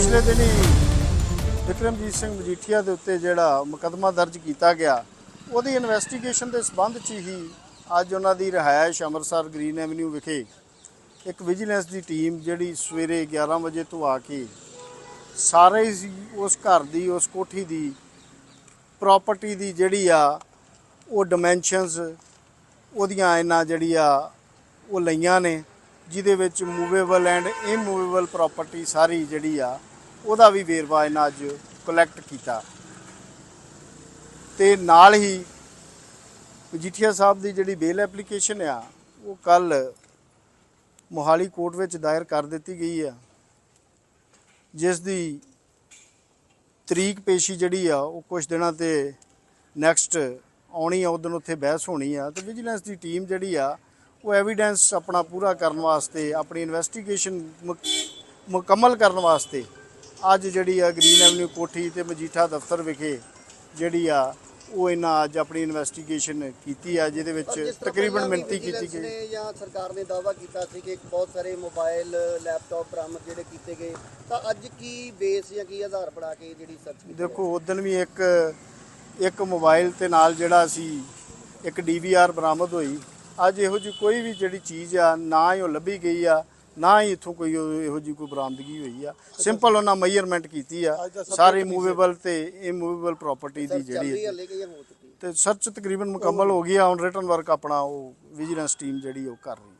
ਪਿਛਲੇ ਦਿਨੀ ਵਿਕਰਮਜੀਤ ਸਿੰਘ ਮਜੀਠੀਆ ਦੇ ਉੱਤੇ ਜਿਹੜਾ ਮੁਕੱਦਮਾ ਦਰਜ ਕੀਤਾ ਗਿਆ, ਉਹਦੀ ਇਨਵੈਸਟੀਗੇਸ਼ਨ ਦੇ ਸਬੰਧ 'ਚ ਹੀ ਅੱਜ ਉਹਨਾਂ ਦੀ ਰਿਹਾਇਸ਼ ਅੰਮ੍ਰਿਤਸਰ ਗ੍ਰੀਨ ਐਵਨਿਊ ਵਿਖੇ ਇੱਕ ਵਿਜੀਲੈਂਸ ਦੀ ਟੀਮ ਜਿਹੜੀ ਸਵੇਰੇ 11 ਵਜੇ ਤੋਂ ਆ ਕੇ ਸਾਰੇ ਉਸ ਘਰ ਦੀ, ਉਸ ਕੋਠੀ ਦੀ ਪ੍ਰਾਪਰਟੀ ਦੀ ਜਿਹੜੀ ਆ, ਉਹ ਡਾਈਮੈਂਸ਼ਨਸ ਉਹਦੀਆਂ ਇਹਨਾਂ ਜਿਹੜੀ ਆ ਉਹ ਲਈਆਂ ਨੇ, ਜਿਹਦੇ ਵਿੱਚ ਮੂਵੇਬਲ ਐਂਡ ਇਮੂਵੇਬਲ ਪ੍ਰਾਪਰਟੀ ਸਾਰੀ ਜਿਹੜੀ ਆ ਉਹਦਾ ਵੀ ਵੇਰਵਾ ਇਹਨਾਂ ਅੱਜ ਕਲੈਕਟ ਕੀਤਾ। ਤੇ ਨਾਲ ਹੀ ਮਜੀਠੀਆ ਸਾਹਿਬ ਦੀ ਜਿਹੜੀ ਬੇਲ ਐਪਲੀਕੇਸ਼ਨ ਆ, ਉਹ ਕੱਲ ਮੋਹਾਲੀ ਕੋਰਟ ਵਿੱਚ ਦਾਇਰ ਕਰ ਦਿੱਤੀ ਗਈ ਆ। ਜਿਸ ਦੀ ਤਰੀਕ ਪੇਸ਼ੀ ਜਿਹੜੀ ਆ, ਉਹ ਕੁਝ ਦਿਨਾਂ ਤੇ ਨੈਕਸਟ ਆਉਣੀ ਆ ਉਦੋਂ ਉੱਥੇ ਬਹਿਸ ਹੋਣੀ ਆ। ਤੇ ਵਿਜੀਲੈਂਸ ਦੀ ਟੀਮ ਜਿਹੜੀ ਆ, ਉਹ ਐਵੀਡੈਂਸ ਆਪਣਾ ਪੂਰਾ ਕਰਨ ਵਾਸਤੇ, ਆਪਣੀ ਇਨਵੈਸਟੀਗੇਸ਼ਨ ਮੁਕੰਮਲ ਕਰਨ ਵਾਸਤੇ ਅੱਜ ਜਿਹੜੀ ਆ ਗ੍ਰੀਨ ਐਵਨਿਊ ਕੋਠੀ ਤੇ ਮਜੀਠਾ ਦਫ਼ਤਰ ਵਿਖੇ ਜਿਹੜੀ ਆ ਉਹ ਇਹਨਾਂ ਅੱਜ ਆਪਣੀ ਇਨਵੈਸਟੀਗੇਸ਼ਨ ਕੀਤੀ ਆ ਜਿਹਦੇ ਵਿੱਚ ਤਕਰੀਬਨ ਮਿਣਤੀ ਕੀਤੀ ਗਈ। ਜਾਂ ਸਰਕਾਰ ਨੇ ਦਾਅਵਾ ਕੀਤਾ ਸੀ ਕਿ ਬਹੁਤ ਸਾਰੇ ਮੋਬਾਈਲ ਲੈਪਟਾਪ ਬਰਾਮਦ ਜਿਹੜੇ ਕੀਤੇ ਗਏ ਤਾਂ ਅੱਜ ਕੀ ਬੇਸ ਜਾਂ ਕੀ ਆਧਾਰ ਬਣਾ ਕੇ ਜਿਹੜੀ ਸਰਚ ਦੇਖੋ ਉਦੋਂ ਵੀ ਇੱਕ ਇੱਕ ਮੋਬਾਈਲ ਤੇ ਨਾਲ ਜਿਹੜਾ ਸੀ ਇੱਕ ਡੀਵੀਆਰ ਬਰਾਮਦ ਹੋਈ। ਅੱਜ ਇਹੋ ਜਿਹੀ ਕੋਈ ਵੀ ਜਿਹੜੀ ਚੀਜ਼ ਆ ਨਾ ਹੀ ਉਹ ਲੱਭੀ ਗਈ ਆ। ਨਾ ਹੀ ਇੱਥੋਂ ਕੋਈ ਉਹ- ਇਹੋ ਜਿਹੀ ਕੋਈ ਬਰਾਮਦਗੀ ਹੋਈ ਆ। ਸਿੰਪਲ ਉਹਨਾਂ ਮੈਜ਼ਰਮੈਂਟ ਕੀਤੀ ਆ। ਸਾਰੇ ਮੂਵੇਬਲ ਤੇ ਇਮੂਵੇਬਲ ਪ੍ਰਾਪਰਟੀ ਦੀ ਜਿਹੜੀ ਹਲੇ ਕਿ ਜਾਂ ਹੋ ਚੁੱਕੀ ਤੇ ਸਰਚ ਤਕਰੀਬਨ ਮੁਕੰਮਲ ਹੋ ਗਈ ਆ ਹੁਣ ਰਿਟਰਨ ਵਰਕ ਆਪਣਾ ਉਹ ਵਿਜੀਲੈਂਸ ਟੀਮ ਜਿਹੜੀ ਉਹ ਕਰ ਰਹੀ